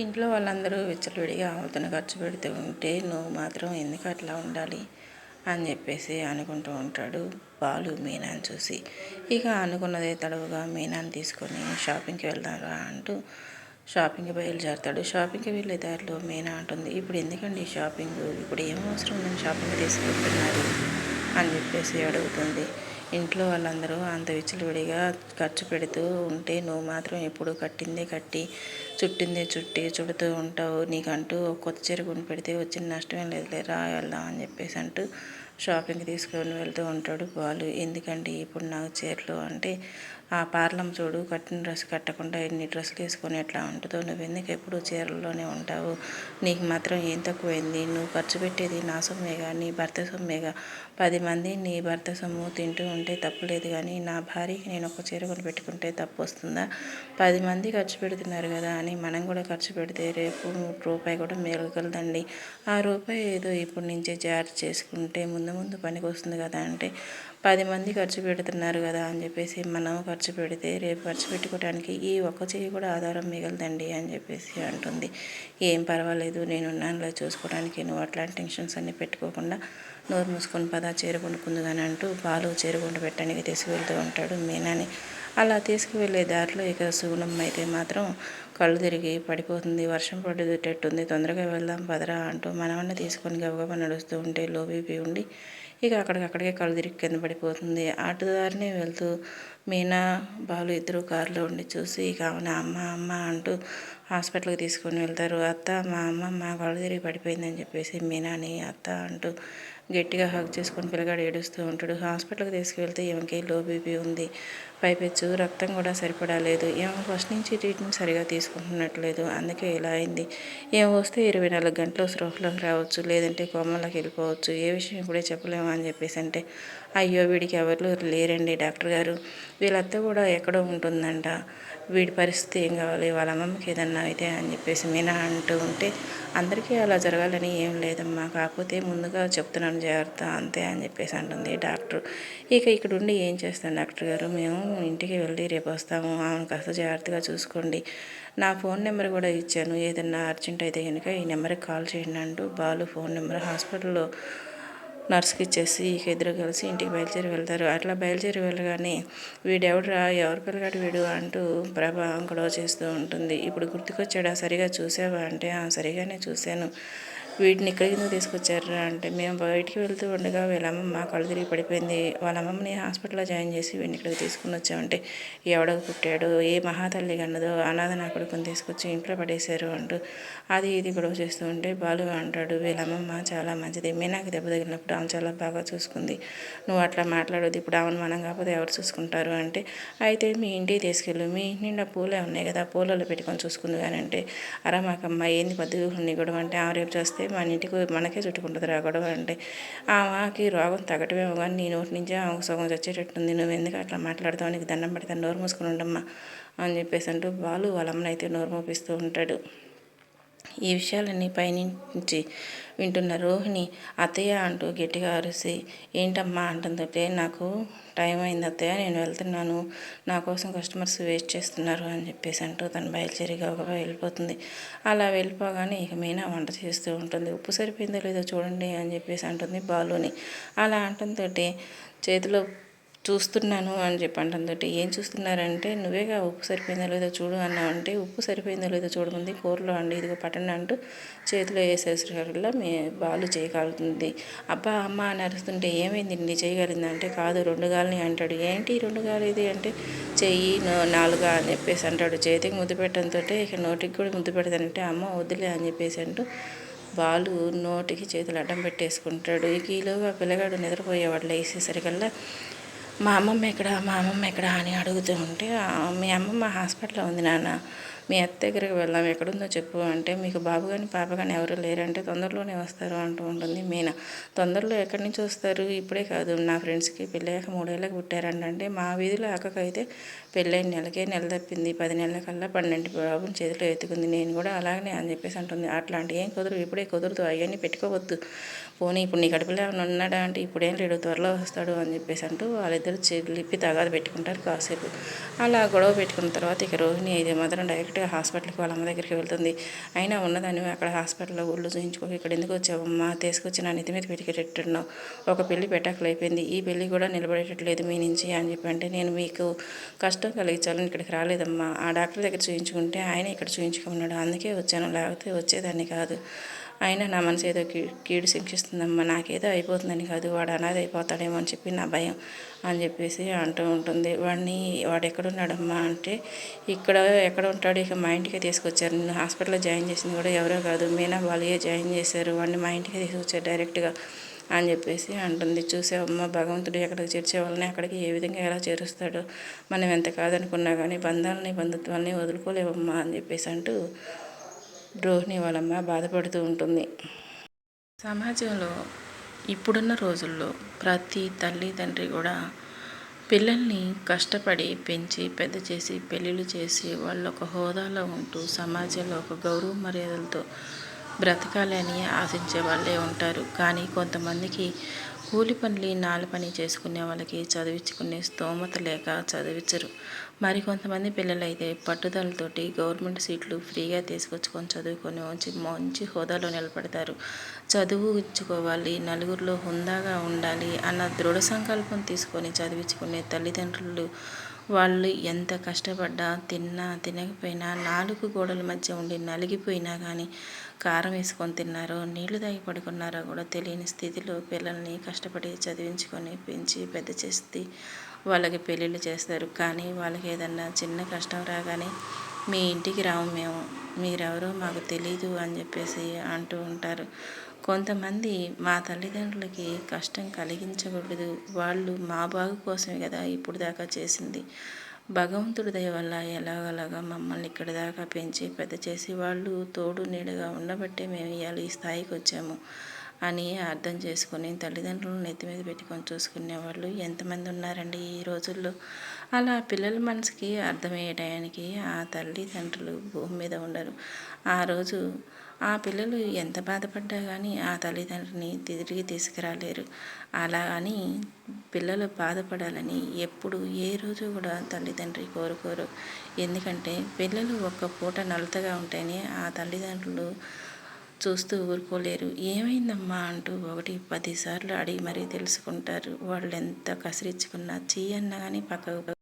ఇంట్లో వాళ్ళందరూ విచ్చలవిడిగా ఆమెతోనే ఖర్చు పెడుతూ ఉంటే నువ్వు మాత్రం ఎందుకు అట్లా ఉండాలి? అని చెప్పేసి అనుకుంటూ ఉంటాడు బాలు మీనాని చూసి. ఇక అనుకున్నదే తడవుగా మీనాన్ని తీసుకొని షాపింగ్కి వెళ్దారా అంటూ షాపింగ్కి బయలుదేరుతాడు. షాపింగ్కి వెళ్ళే దారిలో మీనా అంటుంది ఇప్పుడు ఎందుకండి షాపింగ్? ఇప్పుడు ఏం అవసరం ఉందని షాపింగ్ తీసుకెళ్తున్నారు అని చెప్పేసి అడుగుతుంది. ఇంట్లో వాళ్ళందరూ అంత విచ్చలవిడిగా ఖర్చు పెడుతూ ఉంటే నువ్వు మాత్రం ఎప్పుడు కట్టిందే కట్టి చుట్టిందే చుట్టి చుడుతూ ఉంటావు. నీకంటూ కొత్త చీర కొని పెడితే వచ్చిన నష్టం లేదులే రా వెళ్దాం అని చెప్పేసి అంటూ షాపింగ్కి తీసుకొని వెళ్తూ ఉంటాడు బాలు. ఎందుకండి ఇప్పుడు నాకు చీరలు అంటే ఆ పార్లం చూడు కట్టిన డ్రెస్ కట్టకుండా ఎన్ని డ్రెస్సులు వేసుకొని ఎట్లా ఉంటుందో నువ్వు ఎందుకు ఎప్పుడు చీరల్లోనే ఉంటావు? నీకు మాత్రం ఏం తక్కువైంది? నువ్వు ఖర్చు పెట్టేది నా సొమ్మేగా నీ భర్త సొమ్మేగా? పది మంది నీ భర్త సొమ్ము తింటూ ఉంటే తప్పులేదు కానీ నా భార్యకి నేను ఒక చీర కొని పెట్టుకుంటే తప్పు వస్తుందా? పది మంది ఖర్చు పెడుతున్నారు కదా అని మనం కూడా ఖర్చు పెడితే రేపు రూపాయి కూడా మిగలగలదండి. ఆ రూపాయి ఏదో ఇప్పుడు నుంచే జాగ్రత్త చేసుకుంటే ముందు ముందు పనికి వస్తుంది కదా అంటే పది మంది ఖర్చు పెడుతున్నారు కదా అని చెప్పేసి మనం ఖర్చు పెడితే రేపు ఖర్చు పెట్టుకోవడానికి ఈ ఒక్క చెయ్యి కూడా ఆధారం మిగలదండి అని చెప్పేసి అంటుంది. ఏం పర్వాలేదు నేను ఉన్నానులే చూసుకోవడానికి నువ్వు అట్లాంటి టెన్షన్స్ అన్నీ పెట్టుకోకుండా నోరు మూసుకొని పదా చేరుకుంటుకుంది అని అంటూ పాలు చేరుకుంటూ పెట్టడానికి తీసుకువెళ్తూ ఉంటాడు మీనాని. అలా తీసుకువెళ్ళే దారిలో ఇక సుగుణం అయితే మాత్రం కళ్ళు తిరిగి పడిపోతుంది. వర్షం పడుతుంది తొందరగా వెళ్దాం పదరా అంటూ మనవన్న తీసుకొని గబగబా నడుస్తూ ఉంటే లో బీపీ ఉండి ఇక అక్కడికక్కడికే కళ్ళు తిరిగి కింద పడిపోతుంది. అటుదారినే వెళ్తూ మీనా బాలు ఇద్దరు కారులో ఉండి చూసి ఇక అవునా అమ్మ అమ్మ అంటూ హాస్పిటల్కి తీసుకొని వెళ్తారు. అత్త మా అమ్మ మా కళ్ళు తిరిగి పడిపోయిందని చెప్పేసి మీనాని అత్త అంటూ గట్టిగా హగ్ చేసుకొని పిల్లగాడు ఏడుస్తూ ఉంటాడు. హాస్పిటల్కి తీసుకువెళ్తే ఈమెకి లో బీపీ ఉంది. పైపెచ్చు రక్తం కూడా సరిపడా లేదు. ఏమో ఫస్ట్ నుంచి ట్రీట్మెంట్ సరిగా తీసుకుంటున్నట్లేదు. అందుకే ఇలా అయింది. ఏమో వస్తే ఇరవై నాలుగు గంటలు స్రోఫ్లోకి రావచ్చు లేదంటే కోమలోకి వెళ్ళిపోవచ్చు. ఏ విషయం ఇప్పుడే చెప్పలేము అని చెప్పేసి అంటే అయ్యో వీడికి ఎవరు లేరండి డాక్టర్ గారు. వీళ్ళంతా కూడా ఎక్కడో ఉంటుందంట. వీడి పరిస్థితి ఏం కావాలి? వాళ్ళ అమ్మమ్మకి ఏదన్నా అయితే అని చెప్పేసి మీనా అంటూ ఉంటే అందరికీ అలా జరగాలని ఏం లేదమ్మా. కాకపోతే ముందుగా చెప్తున్నాను జాగ్రత్త అంతే అని చెప్పేసి అంటుంది డాక్టర్. ఇక ఇక్కడ ఉండి ఏం చేస్తాను డాక్టర్ గారు? మేము ఇంటికి వెళ్ళి రేపు వస్తాము ఆమెను కాస్త జాగ్రత్తగా చూసుకోండి. నా ఫోన్ నెంబర్ కూడా ఇచ్చాను. ఏదన్నా అర్జెంట్ అయితే కనుక ఈ నెంబర్కి కాల్ చేయండి అంటూ బాలు ఫోన్ నెంబర్ హాస్పిటల్లో నర్స్కి ఇచ్చేసి ఇక ఇద్దరు కలిసి ఇంటికి బయలుదేరి వెళ్తారు. అట్లా బయలుదేరి వెళ్ళగానే వీడెవడరా ఎవరి పిల్లగాడు వీడు అంటూ ప్రభ గొడవ చేస్తూ ఉంటుంది. ఇప్పుడు గుర్తుకొచ్చాడా? సరిగా చూసావా అంటే సరిగానే చూశాను. వీటిని ఇక్కడికి ఎందుకు తీసుకొచ్చారా అంటే మేము బయటికి వెళ్తూ ఉండగా వీళ్ళ అమ్మమ్మ కళ్ళు తిరిగి పడిపోయింది. వాళ్ళ అమ్మమ్మని హాస్పిటల్లో జాయిన్ చేసి వీడిని ఇక్కడికి తీసుకుని వచ్చామంటే ఎవడకు పుట్టాడు ఏ మహాతల్లి కన్నదో అనాథ నా కొడుకుని తీసుకొచ్చి ఇంట్లో పడేశారు అంటూ అది ఇది గొడవ చేస్తూ ఉంటే బాలు అంటాడు వీళ్ళ అమ్మమ్మ చాలా మంచిది. మీనాకి దెబ్బ తగిలినప్పుడు ఆమె చాలా బాగా చూసుకుంది. నువ్వు అట్లా మాట్లాడదు ఇప్పుడు ఆమెను మనం కాకపోతే ఎవరు చూసుకుంటారు? అంటే అయితే మీ ఇంటికి తీసుకెళ్ళు. మీ ఇంటి నిండా పూలే ఉన్నాయి కదా. పూలలో పెట్టుకొని చూసుకుంది కానీ అంటే అరా మాకమ్మ ఏంది పద్దు గొడవ? అంటే ఆమె రేపు చేస్తే మన ఇంటికి మనకే చుట్టుకుంటుంది రా గొడవ అంటే ఆమెకి రోగం తగ్గటమేమో కానీ నీ నోటి నుంచే ఆమెకు సగం చచ్చేటట్టుంది నువ్వు ఎందుకు అట్లా మాట్లాడతావు? నీకు దండం పెడతాను నోరు మూసుకుని ఉండమ్మా అని చెప్పేసి అంటూ బాలు వాళ్ళ అయితే నోరు మూపిస్తూ ఉంటాడు. ఈ విషయాలన్నీ పైనుంచి వింటున్న రోహిణి అత్తయ్య అంటూ గట్టిగా అరిసి ఏంటమ్మా? అంటుందంటే నాకు టైం అయింది అత్తయ్య నేను వెళ్తున్నాను. నా కోసం కస్టమర్స్ వెయిట్ చేస్తున్నారు అని చెప్పేసి అంటూ తను బయలుదేరి గబగబా వెళ్ళిపోతుంది. అలా వెళ్ళిపోగానే ఇక మీనా వంట చేస్తూ ఉంటుంది. ఉప్పు సరిపోయిందో లేదో చూడండి అని చెప్పేసి అంటుంది బాలుని. అలా అంటుందో చేతిలో చూస్తున్నాను అని చెప్పి అంటుందట ఏం చూస్తున్నారంటే నువ్వేగా ఉప్పు సరిపోయిందో లేదో చూడు అన్నావు అంటే ఉప్పు సరిపోయిందో లేదో చూడమంది కూరలో అండి ఇదిగో పట్టండి అంటూ చేతిలో వేసేసరికల్లా మీ బాలు చేయగలుగుతుంది అబ్బా అమ్మ అని అరుస్తుంటే ఏమైంది? నీ చేయగలిగింది? అంటే కాదు రెండు గాలని అంటాడు. ఏంటి రెండు గాలి ఇది? అంటే చెయ్యి నాలుగా అని చెప్పేసి అంటాడు. చేతికి ముద్దు పెట్టడంతో ఇక నోటికి కూడా ముద్దు పెడతానంటే అమ్మ వద్దులే అని చెప్పేసి అంటూ బాలు నోటికి చేతులు అడ్డం పెట్టేసుకుంటాడు. ఇక ఈలోగా పిల్లగాడు నిద్రపోయేవాడు లేసేసరికల్లా మా అమ్మమ్మ ఎక్కడ? మా అమ్మమ్మ ఎక్కడ? అని అడుగుతూ ఉంటే మీ అమ్మమ్మ హాస్పిటల్లో ఉంది నాన్న. మీ అత్త దగ్గరికి వెళ్దాం ఎక్కడుందో చెప్పు అంటే మీకు బాబు కానీ పాప కానీ ఎవరు లేరంటే తొందరలోనే వస్తారు అంటూ ఉంటుంది మీనా. తొందరలో ఎక్కడి నుంచి వస్తారు? ఇప్పుడే కాదు. నా ఫ్రెండ్స్కి పెళ్ళయ్యాక మూడేళ్ళకి పుట్టారంటే మా వీధిలో అక్కకైతే పెళ్ళైన నెలకే నెల తప్పింది. పది నెలల కల్లా పన్నెండు బాబుని చేతిలో ఎత్తుకుంది. నేను కూడా అలాగనే అని చెప్పేసి అంటుంది. అట్లాంటి ఏం కుదరదు. ఇప్పుడే కుదరదు. అవన్నీ పెట్టుకోవద్దు. పోనీ ఇప్పుడు నీ కడుపులో ఏమైనా ఉన్నాడా అంటే ఇప్పుడేం లేడు. త్వరలో వస్తాడు అని చెప్పేసి అంటూ వాళ్ళిద్దరు చెల్లిప్పి తగాదు పెట్టుకుంటారు కాసేపు. అలా గొడవ పెట్టుకున్న తర్వాత ఇక రోహిణి ఇది మాత్రం డైరెక్ట్ డైరెక్ట్గా హాస్పిటల్కి వాళ్ళ అమ్మ దగ్గరికి వెళ్తుంది. అయినా ఉన్నదాన్ని అక్కడ హాస్పిటల్లో ఊళ్ళో చూయించుకో ఇక్కడ ఎందుకు వచ్చావమ్మా తీసుకొచ్చి నా నెత్తి మీద పెరిగేటట్టున్నావు ఒక పెళ్ళి పెట్టాకలు అయిపోయింది ఈ పెళ్ళి కూడా నిలబడేటట్లేదు మీ నుంచి అని చెప్పి అంటే నేను మీకు కష్టం కలిగించాలని ఇక్కడికి రాలేదమ్మా. ఆ డాక్టర్ దగ్గర చూయించుకుంటే ఆయన ఇక్కడ చూయించుకున్నాడు అందుకే వచ్చాను. లేకపోతే వచ్చేదాన్ని కాదు. అయినా నా మనసు ఏదో కీడు శిక్షిస్తుందమ్మా నాకేదో అయిపోతుందని కాదు వాడు అనాథ అయిపోతాడేమో అని చెప్పి నా భయం అని చెప్పేసి అంటూ ఉంటుంది. వాడిని వాడు ఎక్కడున్నాడమ్మా అంటే ఇక్కడ ఎక్కడ ఉంటాడు ఇక మా ఇంటికి తీసుకొచ్చారు. నేను హాస్పిటల్లో జాయిన్ చేసింది కూడా ఎవరో కాదు మీనా వాళ్ళే జాయిన్ చేశారు. వాడిని మా ఇంటికి తీసుకొచ్చారు డైరెక్ట్గా అని చెప్పేసి అంటుంది. చూసావమ్మ భగవంతుడు ఎక్కడికి చేర్చే వాళ్ళని అక్కడికి ఏ విధంగా ఎలా చేరుస్తాడో మనం ఎంత కాదనుకున్నా కానీ బంధాలని బంధుత్వాలని వదులుకోలేవమ్మా అని చెప్పేసి అంటూ రోహిణి వాళ్ళమ్మ బాధపడుతూ ఉంటుంది. సమాజంలో ఇప్పుడున్న రోజుల్లో ప్రతి తల్లి తండ్రి కూడా పిల్లల్ని కష్టపడి పెంచి పెద్ద చేసి పెళ్ళిళ్ళు చేసి వాళ్ళు ఒక హోదాలో ఉంటూ సమాజంలో ఒక గౌరవ మర్యాదలతో బ్రతకాలి అని ఆశించే వాళ్ళే ఉంటారు. కానీ కొంతమందికి కూలి పనులు నాల పని చేసుకునే వాళ్ళకి చదివించుకునే స్తోమత లేక చదివించరు. మరి కొంతమంది పిల్లలైతే పట్టుదలతోటి గవర్నమెంట్ సీట్లు ఫ్రీగా తీసుకొచ్చుకొని చదువుకొని మంచి మంచి హోదాలో నిలబడతారు. చదువు ఇచ్చుకోవాలి నలుగురిలో హుందాగా ఉండాలి అన్న దృఢ సంకల్పం తీసుకొని చదివించుకునే తల్లిదండ్రులు వాళ్ళు ఎంత కష్టపడ్డా తిన్నా తినకపోయినా నాలుగు గోడల మధ్య ఉండి నలిగిపోయినా కానీ కారం వేసుకొని తిన్నారో నీళ్ళు తాగి పడుకున్నారో కూడా తెలియని స్థితిలో పిల్లల్ని కష్టపడి చదివించుకొని పెంచి పెద్ద చేసి వాళ్ళకి పెళ్ళిళ్ళు చేస్తారు. కానీ వాళ్ళకి ఏదన్నా చిన్న కష్టం రాగానే మీ ఇంటికి రాము మేము మీరెవరో మాకు తెలీదు అని చెప్పేసి అంటూ ఉంటారు. కొంతమంది మా తల్లిదండ్రులకి కష్టం కలిగించకూడదు. వాళ్ళు మా బాగు కోసమే కదా ఇప్పుడు దాకా చేసింది. భగవంతుడి దయ వల్ల ఎలాగలాగా మమ్మల్ని ఇక్కడ దాకా పెంచి పెద్ద చేసి వాళ్ళు తోడు నీడగా ఉండబట్టే మేము ఇవాళ ఈ స్థాయికి వచ్చాము అని అర్థం చేసుకుని తల్లిదండ్రులను నెత్తి మీద పెట్టుకొని చూసుకునే వాళ్ళు ఎంతమంది ఉన్నారండి ఈ రోజుల్లో? అలా పిల్లల మనసుకి అర్థమయ్యే టయానికి ఆ తల్లిదండ్రులు భూమి మీద ఉండరు. ఆ రోజు ఆ పిల్లలు ఎంత బాధపడ్డా కానీ ఆ తల్లిదండ్రిని తిరిగి తీసుకురాలేరు. అలా అని పిల్లలు బాధపడాలని ఎప్పుడు ఏ రోజు కూడా తల్లిదండ్రి కోరుకోరు. ఎందుకంటే పిల్లలు ఒక్క పూట నలతగా ఉంటేనే ఆ తల్లిదండ్రులు చూస్తూ ఊరుకోలేరు. ఏమైందమ్మా అంటూ ఒకటి పదిసార్లు అడిగి మరీ తెలుసుకుంటారు. వాళ్ళు ఎంత కసిరించుకున్నా చెయ్యన్నా కానీ పక్కకు